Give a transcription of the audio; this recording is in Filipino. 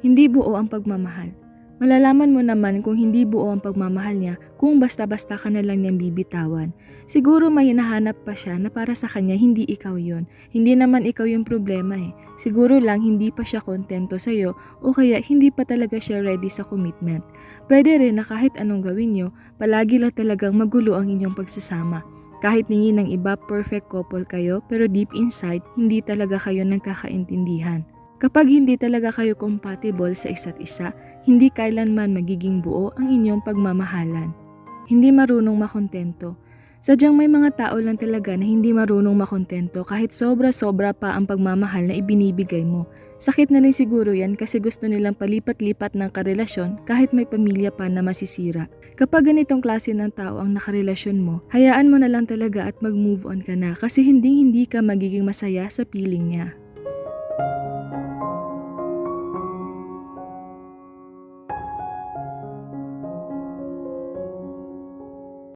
Hindi buo ang pagmamahal. Malalaman mo naman kung hindi buo ang pagmamahal niya kung basta-basta ka na lang niyang bibitawan. Siguro may hinahanap pa siya na para sa kanya hindi ikaw yon. Hindi naman ikaw yung problema eh. Siguro lang hindi pa siya kontento sa'yo o kaya hindi pa talaga siya ready sa commitment. Pwede rin na kahit anong gawin niyo, palagi lang talagang magulo ang inyong pagsasama. Kahit ningin ng iba perfect couple kayo pero deep inside hindi talaga kayo nagkakaintindihan. Kapag hindi talaga kayo compatible sa isa't isa, hindi kailanman magiging buo ang inyong pagmamahalan. Hindi marunong makontento. Sadyang may mga tao lang talaga na hindi marunong makontento kahit sobra-sobra pa ang pagmamahal na ibinibigay mo. Sakit na rin siguro yan kasi gusto nilang palipat-lipat ng karelasyon kahit may pamilya pa na masisira. Kapag ganitong klase ng tao ang nakarelasyon mo, hayaan mo na lang talaga at mag-move on ka na kasi hindi hindi ka magiging masaya sa piling niya.